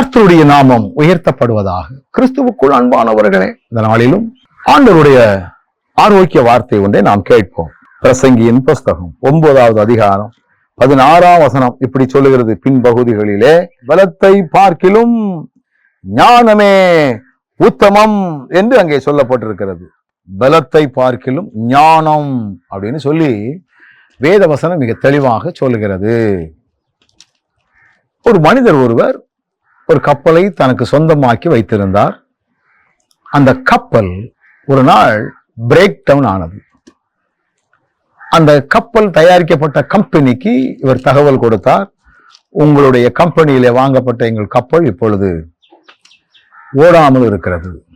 கர்த்தருடைய நாமம் உயர்த்தப்படுவதாக. கிறிஸ்துவுக்குள் அன்பானவர்களே இந்த நாளிலும் ஆண்டவருடைய ஆரோக்கிய வார்த்தை ஒன்றை நாம் கேட்போம். பிரசங்கியின் புஸ்தகம் ஒன்பதாவது அதிகாரம் பதினாறாம் வசனம் இப்படி சொல்லுகிறது. பின்பகுதிகளிலே பலத்தை பார்க்கிலும் ஞானமே உத்தமம் என்று அங்கே சொல்லப்பட்டிருக்கிறது. பலத்தை பார்க்கிலும் ஞானம் அப்படின்னு சொல்லி வேத வசனம் மிக தெளிவாக சொல்லுகிறது. ஒரு மனிதர் ஒருவர் ஒரு கப்பலை தனக்கு சொந்தமாக்கி வைத்திருந்தார். அந்த கப்பல் ஒரு நாள் பிரேக் டவுன் ஆனது. அந்த கப்பல் தயாரிக்கப்பட்ட கம்பெனிக்கு இவர் தகவல் கொடுத்தார். உங்களுடைய கம்பெனியிலே வாங்கப்பட்ட எங்கள் கப்பல் இப்பொழுது ஓடாமல் இருக்கிறது.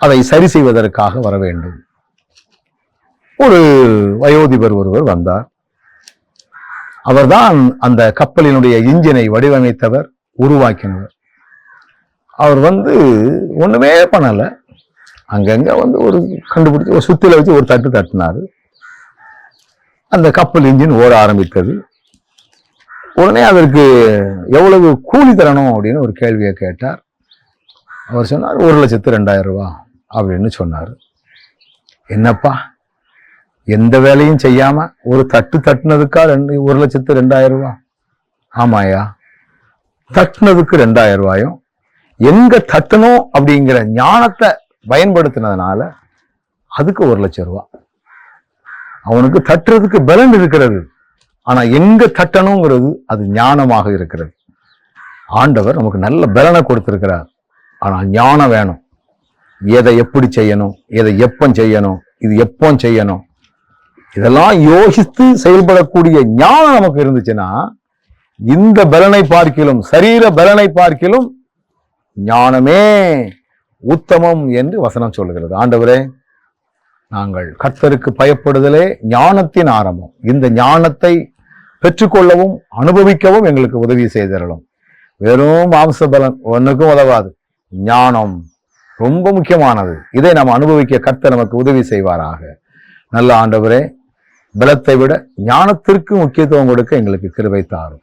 அதை சரி செய்வதற்காக வர வேண்டும். ஒரு வயோதிபர் ஒருவர் வந்தார். அவர்தான் அந்த கப்பலினுடைய இன்ஜினை வடிவமைத்தவர். உருவாக்கினவர். அவர் வந்து ஒன்றுமே பண்ணலை. அங்கங்கே வந்து ஒரு கண்டுபிடிச்சி ஒரு சுத்தியில் வச்சு ஒரு தட்டு தட்டினார். அந்த கப்பல் இன்ஜின் ஓட ஆரம்பித்தது. உடனே அதற்கு எவ்வளவு கூலி தரணும் அப்படின்னு ஒரு கேள்வியை கேட்டார். அவர் சொன்னார் ஒரு லட்சத்து ரெண்டாயிரம் ரூபா அப்படின்னு சொன்னார். என்னப்பா? எந்த வேலையும் செய்யாமல் ஒரு தட்டு தட்டுனதுக்கா ரெண்டு ஒரு லட்சத்து ரெண்டாயிரம் ரூபா? ஆமாயா தட்டுனதுக்கு ரெண்டாயிரம் ரூபாயும் எங்க தட்டணும் அப்படிங்கிற ஞானத்தை பயன்படுத்தினதுனால அதுக்கு ஒரு லட்சம் ரூபா. அவனுக்கு தட்டுறதுக்கு பலன் இருக்கிறது. ஆனா எங்க தட்டணுங்கிறது அது ஞானமாக இருக்கிறது. ஆண்டவர் நமக்கு நல்ல பலனை கொடுத்திருக்கிறார். ஆனா ஞானம் வேணும். எதை எப்படி செய்யணும்? எதை எப்போ செய்யணும்? இது எப்போ செய்யணும்? இதெல்லாம் யோசித்து செயல்படக்கூடிய ஞானம் நமக்கு இருந்துச்சுன்னா இந்த பலனை பார்க்கிலும் சரீர பலனை பார்க்கிலும் ஞானமே உத்தமம் என்று வசனம் சொல்லுகிறது. ஆண்டவரே நாங்கள் கர்த்தருக்கு பயப்படுதலே ஞானத்தின் ஆரம்பம். இந்த ஞானத்தை பெற்றுக்கொள்ளவும் அனுபவிக்கவும் எங்களுக்கு உதவி செய்திடலாம் வெறும் மாம்ச பலன் ஒன்றுக்கும் உதவாது. ஞானம் ரொம்ப முக்கியமானது. இதை நாம் அனுபவிக்க கர்த்தர் நமக்கு உதவி செய்வாராக. நல்ல ஆண்டவரே பலத்தை விட ஞானத்திற்கு முக்கியத்துவம் கொடுக்க எங்களுக்கு கிருபை தாரும்.